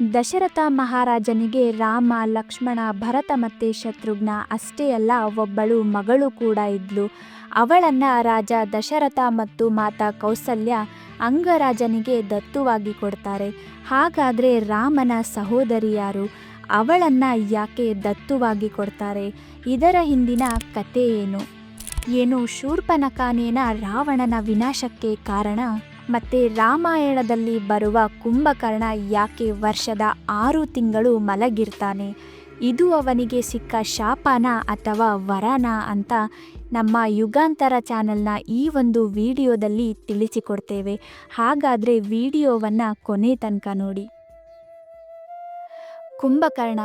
ದಶರಥ ಮಹಾರಾಜನಿಗೆ ರಾಮ, ಲಕ್ಷ್ಮಣ, ಭರತ ಮತ್ತು ಶತ್ರುಘ್ನ ಅಷ್ಟೇ ಅಲ್ಲ, ಒಬ್ಬಳು ಮಗಳು ಕೂಡ ಇದ್ಲು. ಅವಳನ್ನು ರಾಜ ದಶರಥ ಮತ್ತು ಮಾತಾ ಕೌಸಲ್ಯ ಅಂಗರಾಜನಿಗೆ ದತ್ತುವಾಗಿ ಕೊಡ್ತಾರೆ. ಹಾಗಾದರೆ ರಾಮನ ಸಹೋದರಿ ಯಾರು? ಅವಳನ್ನು ಯಾಕೆ ದತ್ತುವಾಗಿ ಕೊಡ್ತಾರೆ? ಇದರ ಹಿಂದಿನ ಕತೆ ಏನು? ಏನು ಶೂರ್ಪನಕಾನೇನ ರಾವಣನ ವಿನಾಶಕ್ಕೆ ಕಾರಣ? ಮತ್ತೆ ರಾಮಾಯಣದಲ್ಲಿ ಬರುವ ಕುಂಭಕರ್ಣ ಯಾಕೆ ವರ್ಷದ ಆರು ತಿಂಗಳು ಮಲಗಿರ್ತಾನೆ? ಇದು ಅವನಿಗೆ ಸಿಕ್ಕ ಶಾಪನ ಅಥವಾ ವರನ ಅಂತ ನಮ್ಮ ಯುಗಾಂತರ ಚಾನಲ್ನ ಈ ಒಂದು ವಿಡಿಯೋದಲ್ಲಿ ತಿಳಿಸಿಕೊಡ್ತೇವೆ. ಹಾಗಾದರೆ ವಿಡಿಯೋವನ್ನು ಕೊನೆ ತನಕ ನೋಡಿ. ಕುಂಭಕರ್ಣ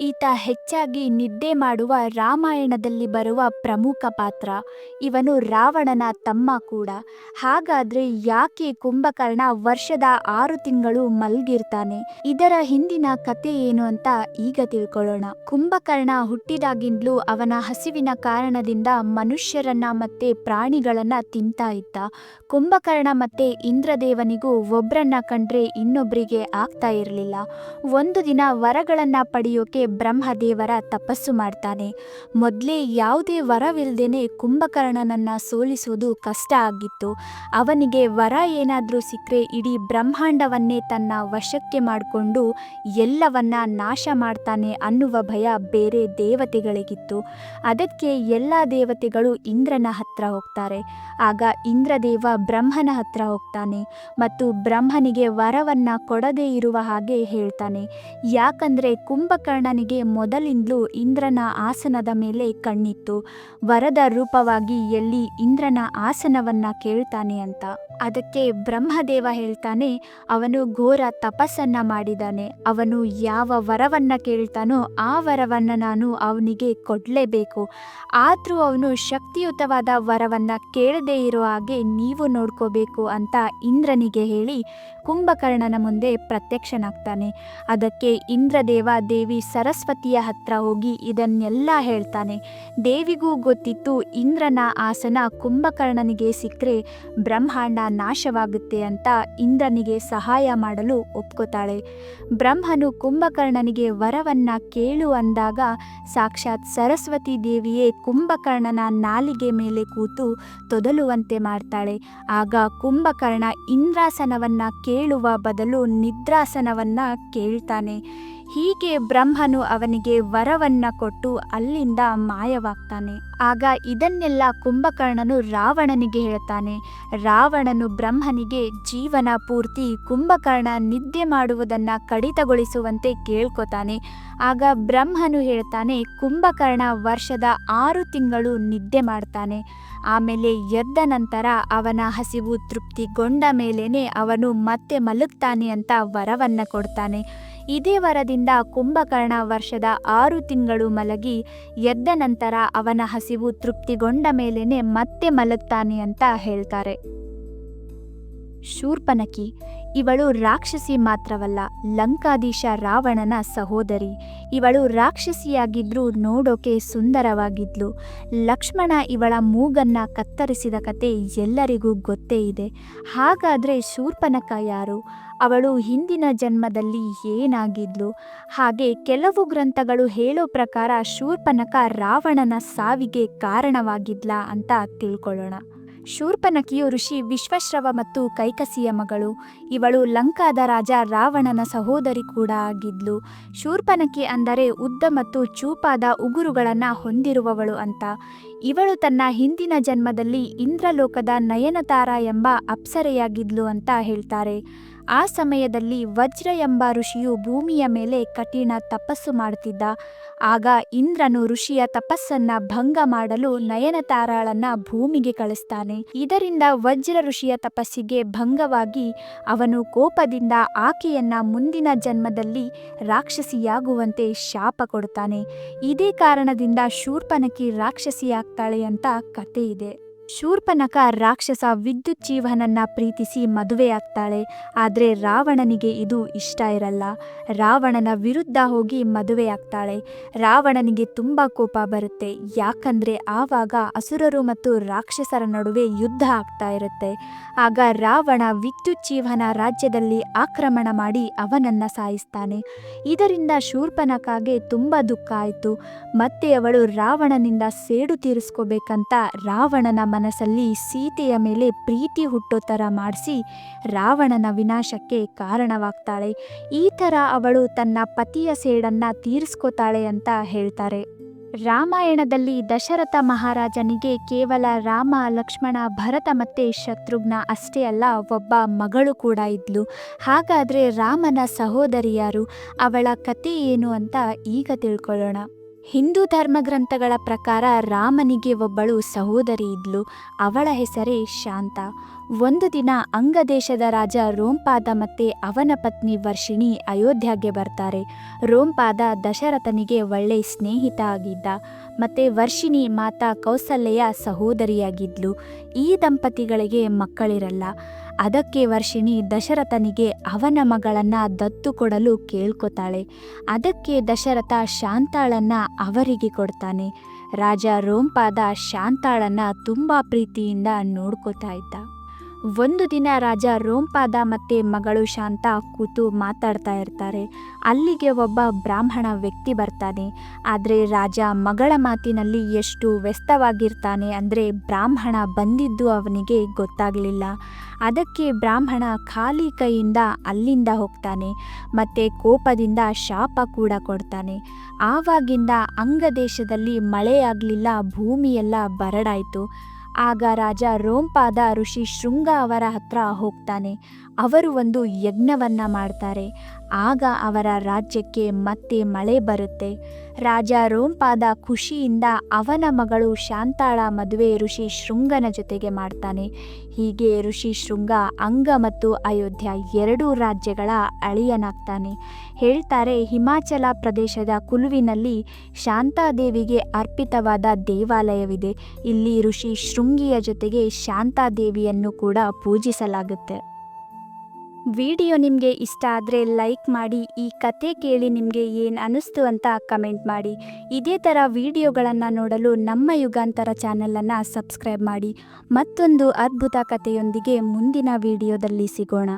ಈತ ಹೆಚ್ಚಾಗಿ ನಿದ್ದೆ ಮಾಡುವ ರಾಮಾಯಣದಲ್ಲಿ ಬರುವ ಪ್ರಮುಖ ಪಾತ್ರ. ಇವನು ರಾವಣನ ತಮ್ಮ ಕೂಡ. ಹಾಗಾದ್ರೆ ಯಾಕೆ ಕುಂಭಕರ್ಣ ವರ್ಷದ ಆರು ತಿಂಗಳು ಮಲ್ಗಿರ್ತಾನೆ? ಇದರ ಹಿಂದಿನ ಕತೆ ಏನು ಅಂತ ಈಗ ತಿಳ್ಕೊಳ್ಳೋಣ. ಕುಂಭಕರ್ಣ ಹುಟ್ಟಿದಾಗಿಂದಲೂ ಅವನ ಹಸಿವಿನ ಕಾರಣದಿಂದ ಮನುಷ್ಯರನ್ನ ಮತ್ತೆ ಪ್ರಾಣಿಗಳನ್ನ ತಿಂತಾ ಇದ್ದ. ಕುಂಭಕರ್ಣ ಮತ್ತೆ ಇಂದ್ರದೇವನಿಗೂ ಒಬ್ಬರನ್ನ ಕಂಡ್ರೆ ಇನ್ನೊಬ್ಬರಿಗೆ ಆಗ್ತಾ ಇರಲಿಲ್ಲ. ಒಂದು ದಿನ ವರಗಳನ್ನ ಪಡೆಯೋಕೆ ಬ್ರಹ್ಮದೇವರ ತಪಸ್ಸು ಮಾಡ್ತಾನೆ. ಮೊದಲೇ ಯಾವುದೇ ವರವಿಲ್ಲದೇನೆ ಕುಂಭಕರ್ಣನನ್ನು ಸೋಲಿಸುವುದು ಕಷ್ಟ ಆಗಿತ್ತು. ಅವನಿಗೆ ವರ ಏನಾದರೂ ಸಿಕ್ಕರೆ ಇಡೀ ಬ್ರಹ್ಮಾಂಡವನ್ನೇ ತನ್ನ ವಶಕ್ಕೆ ಮಾಡಿಕೊಂಡು ಎಲ್ಲವನ್ನ ನಾಶ ಮಾಡ್ತಾನೆ ಅನ್ನುವ ಭಯ ಬೇರೆ ದೇವತೆಗಳಿಗಿತ್ತು. ಅದಕ್ಕೆ ಎಲ್ಲ ದೇವತೆಗಳು ಇಂದ್ರನ ಹತ್ರ ಹೋಗ್ತಾರೆ. ಆಗ ಇಂದ್ರದೇವ ಬ್ರಹ್ಮನ ಹತ್ರ ಹೋಗ್ತಾನೆ ಮತ್ತು ಬ್ರಹ್ಮನಿಗೆ ವರವನ್ನ ಕೊಡದೇ ಇರುವ ಹಾಗೆ ಹೇಳ್ತಾನೆ. ಯಾಕಂದ್ರೆ ಕುಂಭಕರ್ಣನಿಗೆ ಮೊದಲಿಂದಲೂ ಇಂದ್ರನ ಆಸನದ ಮೇಲೆ ಕಣ್ಣಿತ್ತು. ವರದ ರೂಪವಾಗಿ ಎಲ್ಲಿ ಇಂದ್ರನ ಆಸನವನ್ನ ಕೇಳ್ತಾನೆ ಅಂತ. ಅದಕ್ಕೆ ಬ್ರಹ್ಮದೇವ ಹೇಳ್ತಾನೆ, ಅವನು ಘೋರ ತಪಸ್ಸನ್ನ ಮಾಡಿದಾನೆ. ಅವನು ಯಾವ ವರವನ್ನ ಕೇಳ್ತಾನೋ ಆ ವರವನ್ನ ನಾನು ಅವನಿಗೆ ಕೊಡಲೇಬೇಕು. ಆದರೂ ಅವನು ಶಕ್ತಿಯುತವಾದ ವರವನ್ನ ಕೇಳದೇ ಇರೋ ಹಾಗೆ ನೀವು ನೋಡ್ಕೋಬೇಕು ಅಂತ ಇಂದ್ರನಿಗೆ ಹೇಳಿ ಕುಂಭಕರ್ಣನ ಮುಂದೆ ಪ್ರತ್ಯಕ್ಷನಾಗ್ತಾನೆ. ಅದಕ್ಕೆ ಇಂದ್ರದೇವ ದೇವಿ ಸರಸ್ವತಿಯ ಹತ್ರ ಹೋಗಿ ಇದನ್ನೆಲ್ಲ ಹೇಳ್ತಾನೆ. ದೇವಿಗೂ ಗೊತ್ತಿತ್ತು ಇಂದ್ರನ ಆಸನ ಕುಂಭಕರ್ಣನಿಗೆ ಸಿಕ್ಕರೆ ಬ್ರಹ್ಮಾಂಡ ನಾಶವಾಗುತ್ತೆ ಅಂತ ಇಂದ್ರನಿಗೆ ಸಹಾಯ ಮಾಡಲು ಒಪ್ಕೋತಾಳೆ. ಬ್ರಹ್ಮನು ಕುಂಭಕರ್ಣನಿಗೆ ವರವನ್ನ ಕೇಳು ಅಂದಾಗ ಸಾಕ್ಷಾತ್ ಸರಸ್ವತಿ ದೇವಿಯೇ ಕುಂಭಕರ್ಣನ ನಾಲಿಗೆ ಮೇಲೆ ಕೂತು ತೊದಲುವಂತೆ ಮಾಡ್ತಾಳೆ. ಆಗ ಕುಂಭಕರ್ಣ ಇಂದ್ರಾಸನವನ್ನ ಕೇಳುವ ಬದಲು ನಿದ್ರಾಸನವನ್ನ ಕೇಳ್ತಾನೆ. ಹೀಗೆ ಬ್ರಹ್ಮನು ಅವನಿಗೆ ವರವನ್ನ ಕೊಟ್ಟು ಅಲ್ಲಿಂದ ಮಾಯವಾಗ್ತಾನೆ. ಆಗ ಇದನ್ನೆಲ್ಲ ಕುಂಭಕರ್ಣನು ರಾವಣನಿಗೆ ಹೇಳ್ತಾನೆ. ರಾವಣನು ಬ್ರಹ್ಮನಿಗೆ ಜೀವನ ಪೂರ್ತಿ ಕುಂಭಕರ್ಣ ನಿದ್ದೆ ಮಾಡುವುದನ್ನ ಕಡಿತಗೊಳಿಸುವಂತೆ ಕೇಳ್ಕೊತಾನೆ. ಆಗ ಬ್ರಹ್ಮನು ಹೇಳ್ತಾನೆ, ಕುಂಭಕರ್ಣ ವರ್ಷದ ಆರು ತಿಂಗಳು ನಿದ್ದೆ ಮಾಡ್ತಾನೆ. ಆಮೇಲೆ ಎದ್ದ ನಂತರ ಅವನ ಹಸಿವು ತೃಪ್ತಿಗೊಂಡ ಮೇಲೇನೆ ಅವನು ಮತ್ತೆ ಮಲಗ್ತಾನೆ ಅಂತ ವರವನ್ನು ಕೊಡ್ತಾನೆ. ಇದೇ ವರದಿಂದ ಕುಂಭಕರ್ಣ ವರ್ಷದ ಆರು ತಿಂಗಳು ಮಲಗಿ ಎದ್ದ ನಂತರ ಅವನ ಹಸಿವು ತೃಪ್ತಿಗೊಂಡ ಮೇಲೇನೆ ಮತ್ತೆ ಮಲಗ್ತಾನೆ ಅಂತ ಹೇಳ್ತಾರೆ. ಶೂರ್ಪನಖಿ ಇವಳು ರಾಕ್ಷಸಿ ಮಾತ್ರವಲ್ಲ, ಲಂಕಾಧೀಶ ರಾವಣನ ಸಹೋದರಿ. ಇವಳು ರಾಕ್ಷಸಿಯಾಗಿದ್ರೂ ನೋಡೋಕೆ ಸುಂದರವಾಗಿದ್ಲು. ಲಕ್ಷ್ಮಣ ಇವಳ ಮೂಗನ್ನ ಕತ್ತರಿಸಿದ ಕತೆ ಎಲ್ಲರಿಗೂ ಗೊತ್ತೇ ಇದೆ. ಹಾಗಾದರೆ ಶೂರ್ಪನಕ ಯಾರು? ಅವಳು ಹಿಂದಿನ ಜನ್ಮದಲ್ಲಿ ಏನಾಗಿದ್ಲು? ಹಾಗೆ ಕೆಲವು ಗ್ರಂಥಗಳು ಹೇಳೋ ಪ್ರಕಾರ ಶೂರ್ಪನಕ ರಾವಣನ ಸಾವಿಗೆ ಕಾರಣವಾಗಿದ್ಲ ಅಂತ ತಿಳ್ಕೊಳ್ಳೋಣ. ಶೂರ್ಪನಖಿಯು ಋಷಿ ವಿಶ್ವಶ್ರವ ಮತ್ತು ಕೈಕಸಿಯ ಮಗಳು. ಇವಳು ಲಂಕಾದ ರಾಜ ರಾವಣನ ಸಹೋದರಿ ಕೂಡ ಆಗಿದ್ಲು. ಶೂರ್ಪನಕಿ ಅಂದರೆ ಉದ್ದ ಮತ್ತು ಚೂಪಾದ ಉಗುರುಗಳನ್ನು ಹೊಂದಿರುವವಳು ಅಂತ. ಇವಳು ತನ್ನ ಹಿಂದಿನ ಜನ್ಮದಲ್ಲಿ ಇಂದ್ರಲೋಕದ ನಯನತಾರ ಎಂಬ ಅಪ್ಸರೆಯಾಗಿದ್ಲು ಅಂತ ಹೇಳ್ತಾರೆ. ಆ ಸಮಯದಲ್ಲಿ ವಜ್ರ ಎಂಬ ಋಷಿಯು ಭೂಮಿಯ ಮೇಲೆ ಕಠಿಣ ತಪಸ್ಸು ಮಾಡುತ್ತಿದ್ದ. ಆಗ ಇಂದ್ರನು ಋಷಿಯ ತಪಸ್ಸನ್ನ ಭಂಗ ಮಾಡಲು ನಯನತಾರಾಳನ್ನ ಭೂಮಿಗೆ ಕಳಿಸ್ತಾನೆ. ಇದರಿಂದ ವಜ್ರ ಋಷಿಯ ತಪಸ್ಸಿಗೆ ಭಂಗವಾಗಿ ಅವನು ಕೋಪದಿಂದ ಆಕೆಯನ್ನ ಮುಂದಿನ ಜನ್ಮದಲ್ಲಿ ರಾಕ್ಷಸಿಯಾಗುವಂತೆ ಶಾಪ ಕೊಡುತ್ತಾನೆ ಇದೇ ಕಾರಣದಿಂದ ಶೂರ್ಪನಕಿ ರಾಕ್ಷಸಿಯಾಗ್ತಾಳೆ ಅಂತ ಕಥೆ ಇದೆ ಶೂರ್ಪನಖ ರಾಕ್ಷಸ ವಿದ್ಯುತ್ ಜೀವನನ್ನ ಪ್ರೀತಿಸಿ ಮದುವೆಯಾಗ್ತಾಳೆ ಆದರೆ ರಾವಣನಿಗೆ ಇದು ಇಷ್ಟ ಇರಲ್ಲ. ರಾವಣನ ವಿರುದ್ಧ ಹೋಗಿ ಮದುವೆಯಾಗ್ತಾಳೆ ರಾವಣನಿಗೆ ತುಂಬ ಕೋಪ ಬರುತ್ತೆ. ಯಾಕಂದ್ರೆ ಆವಾಗ ಅಸುರರು ಮತ್ತು ರಾಕ್ಷಸರ ನಡುವೆ ಯುದ್ಧ ಆಗ್ತಾ ಇರುತ್ತೆ. ಆಗ ರಾವಣ ವಿದ್ಯುತ್ ಜೀವನ ರಾಜ್ಯದಲ್ಲಿ ಆಕ್ರಮಣ ಮಾಡಿ ಅವನನ್ನು ಸಾಯಿಸ್ತಾನೆ. ಇದರಿಂದ ಶೂರ್ಪನಕಾಗೆ ತುಂಬ ದುಃಖ ಆಯಿತು. ಮತ್ತೆ ಅವಳು ರಾವಣನಿಂದ ಸೇಡು ತೀರಿಸ್ಕೋಬೇಕಂತ ರಾವಣನ ಮನಸ್ಸಲ್ಲಿ ಸೀತೆಯ ಮೇಲೆ ಪ್ರೀತಿ ಹುಟ್ಟೋ ಥರ ಮಾಡಿಸಿ ರಾವಣನ ವಿನಾಶಕ್ಕೆ ಕಾರಣವಾಗ್ತಾಳೆ. ಈ ಥರ ಅವಳು ತನ್ನ ಪತಿಯ ಸೇಡನ್ನು ತೀರಿಸ್ಕೋತಾಳೆ ಅಂತ ಹೇಳ್ತಾರೆ. ರಾಮಾಯಣದಲ್ಲಿ ದಶರಥ ಮಹಾರಾಜನಿಗೆ ಕೇವಲ ರಾಮ, ಲಕ್ಷ್ಮಣ, ಭರತ ಮತ್ತು ಶತ್ರುಘ್ನ ಅಷ್ಟೇ ಅಲ್ಲ, ಒಬ್ಬ ಮಗಳು ಕೂಡ ಇದ್ಲು. ಹಾಗಾದರೆ ರಾಮನ ಸಹೋದರಿಯಾರು ಅವಳ ಕತೆ ಏನು ಅಂತ ಈಗ ತಿಳ್ಕೊಳ್ಳೋಣ. ಹಿಂದೂ ಧರ್ಮಗ್ರಂಥಗಳ ಪ್ರಕಾರ ರಾಮನಿಗೆ ಒಬ್ಬಳು ಸಹೋದರಿ ಇದ್ಲು. ಅವಳ ಹೆಸರೇ ಶಾಂತ. ಒಂದು ದಿನ ಅಂಗದೇಶದ ರಾಜ ರೋಂಪಾದ ಮತ್ತೆ ಅವನ ಪತ್ನಿ ವರ್ಷಿಣಿ ಅಯೋಧ್ಯೆಗೆ ಬರ್ತಾರೆ. ರೋಂಪಾದ ದಶರಥನಿಗೆ ಒಳ್ಳೆ ಸ್ನೇಹಿತ ಆಗಿದ್ದ. ಮತ್ತೆ ವರ್ಷಿಣಿ ಮಾತಾ ಕೌಸಲ್ಯ ಸಹೋದರಿಯಾಗಿದ್ಲು. ಈ ದಂಪತಿಗಳಿಗೆ ಮಕ್ಕಳಿರಲ್ಲ. ಅದಕ್ಕೆ ವರ್ಷಿಣಿ ದಶರಥನಿಗೆ ಅವನ ಮಗಳನ್ನ ದತ್ತು ಕೊಡಲು ಕೇಳ್ಕೊತಾಳೆ. ಅದಕ್ಕೆ ದಶರಥ ಶಾಂತಾಳನ್ನ ಅವರಿಗೆ ಕೊಡ್ತಾನೆ. ರಾಜ ರೋಂಪಾದ ಶಾಂತಾಳನ್ನ ತುಂಬ ಪ್ರೀತಿಯಿಂದ ನೋಡ್ಕೋತಾ ಇದ್ದ. ಒಂದು ದಿನ ರಾಜ ರೋಂಪಾದ ಮತ್ತೆ ಮಗಳು ಶಾಂತ ಕೂತು ಮಾತಾಡ್ತಾ ಇರ್ತಾರೆ. ಅಲ್ಲಿಗೆ ಒಬ್ಬ ಬ್ರಾಹ್ಮಣ ವ್ಯಕ್ತಿ ಬರ್ತಾನೆ. ಆದರೆ ರಾಜ ಮಗಳ ಮಾತಿನಲ್ಲಿ ಎಷ್ಟು ವ್ಯಸ್ತವಾಗಿರ್ತಾನೆ ಅಂದರೆ ಬ್ರಾಹ್ಮಣ ಬಂದಿದ್ದು ಅವನಿಗೆ ಗೊತ್ತಾಗಲಿಲ್ಲ. ಅದಕ್ಕೆ ಬ್ರಾಹ್ಮಣ ಖಾಲಿ ಕೈಯಿಂದ ಅಲ್ಲಿಂದ ಹೋಗ್ತಾನೆ. ಮತ್ತೆ ಕೋಪದಿಂದ ಶಾಪ ಕೂಡ ಕೊಡ್ತಾನೆ. ಆವಾಗಿಂದ ಅಂಗದೇಶದಲ್ಲಿ ಮಳೆಯಾಗಲಿಲ್ಲ, ಭೂಮಿಯೆಲ್ಲ ಬರಡಾಯಿತು. ಆಗ ರಾಜ ರೋಂಪಾದ ಋಷಿ ಶೃಂಗ ಅವರ ಹತ್ರ ಹೋಗ್ತಾನೆ. ಅವರು ಒಂದು ಯಜ್ಞವನ್ನ ಮಾಡ್ತಾರೆ. ಆಗ ಅವರ ರಾಜ್ಯಕ್ಕೆ ಮತ್ತೆ ಮಳೆ ಬರುತ್ತೆ. ರಾಜ ರೋಂಪಾದ ಖುಷಿಯಿಂದ ಅವನ ಮಗಳು ಶಾಂತಾಳ ಮದುವೆ ಋಷಿ ಶೃಂಗನ ಜೊತೆಗೆ ಮಾಡ್ತಾನೆ. ಹೀಗೆ ಋಷಿ ಶೃಂಗ, ಅಂಗ ಮತ್ತು ಅಯೋಧ್ಯ ಎರಡೂ ರಾಜ್ಯಗಳ ಅಳಿಯನಾಗ್ತಾನೆ. ಹೇಳ್ತಾರೆ, ಹಿಮಾಚಲ ಪ್ರದೇಶದ ಕುಲುವಿನಲ್ಲಿ ಶಾಂತಾದೇವಿಗೆ ಅರ್ಪಿತವಾದ ದೇವಾಲಯವಿದೆ. ಇಲ್ಲಿ ಋಷಿ ಶೃಂಗಿಯ ಜೊತೆಗೆ ಶಾಂತಾದೇವಿಯನ್ನು ಕೂಡ ಪೂಜಿಸಲಾಗುತ್ತೆ. ವಿಡಿಯೋ ನಿಮಗೆ ಇಷ್ಟ ಆದರೆ ಲೈಕ್ ಮಾಡಿ, ಈ ಕತೆ ಕೇಳಿ ನಿಮಗೆ ಏನು ಅನ್ನಿಸ್ತು ಅಂತ ಕಮೆಂಟ್ ಮಾಡಿ. ಇದೇ ಥರ ವಿಡಿಯೋಗಳನ್ನು ನೋಡಲು ನಮ್ಮ ಯುಗಾಂತರ ಚಾನಲನ್ನು ಸಬ್ಸ್ಕ್ರೈಬ್ ಮಾಡಿ. ಮತ್ತೊಂದು ಅದ್ಭುತ ಕಥೆಯೊಂದಿಗೆ ಮುಂದಿನ ವಿಡಿಯೋದಲ್ಲಿ ಸಿಗೋಣ.